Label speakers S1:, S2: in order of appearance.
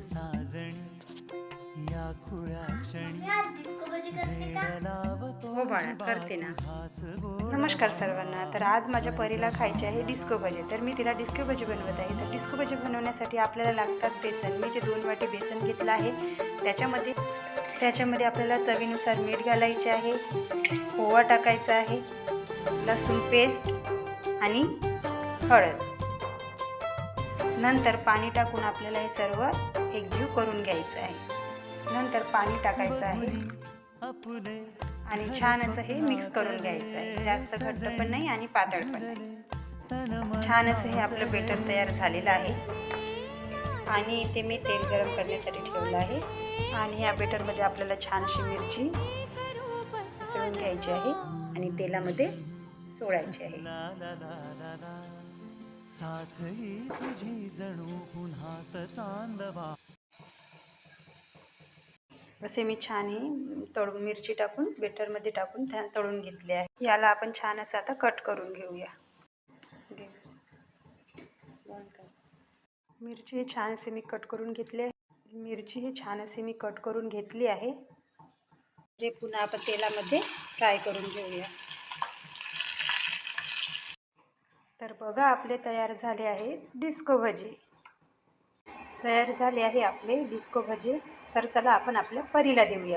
S1: साजणी या खुळ्या क्षणी
S2: हो बाळा करते ना. नमस्कार सर्वांना. तर आज माझ्या परीला खायचे आहे डिस्को भजी. तर मी तिला डिस्को भजी बनवत आहे. तर डिस्को भजी बनवण्यासाठी आपल्याला लागतात बेसन. मी ते दोन वाटी बेसन घेतलं आहे. त्याच्यामध्ये त्याच्यामध्ये आपल्याला चवीनुसार मीठ घालायचे आहे. ओवा टाकायचा आहे. लसूण पेस्ट आणि हळद. नंतर पाणी टाकून आपल्याला हे सर्व एकजीव करून घ्यायचं आहे. नंतर पाणी टाकायचं आहे. आणि छान असं हे मिक्स करून घ्यायचं आहे. जास्त घट्ट पण नाही आणि पातळ पण नाही. छान असं हे आपलं बेटर तयार झालेलं आहे. आणि इथे मी तेल गरम करण्यासाठी ठेवलं आहे. आणि या बेटरमध्ये आपल्याला छानशी मिरची मिसळून घ्यायची आहे. आणि तेलामध्ये सोडायची आहे.
S1: साथ ही तुझी जणू पुन्हात चांदवा.
S2: असे मी छान ही तळून मिरची टाकून बेटरमध्ये टाकून त्या तळून घेतले आहे. याला आपण छान असं आता कट करून घेऊया. मिरची हे छान असे मी कट करून घेतले आहे. मिरची हे छान असे मी कट करून घेतली आहे. ते पुन्हा आपण तेलामध्ये फ्राय करून घेऊया. तर बघा आपले तयार झाले आहे डिस्को भजी. तयार झाले आहे आपले डिस्को भजी. तर चला आपण आपल्या परीला देऊया.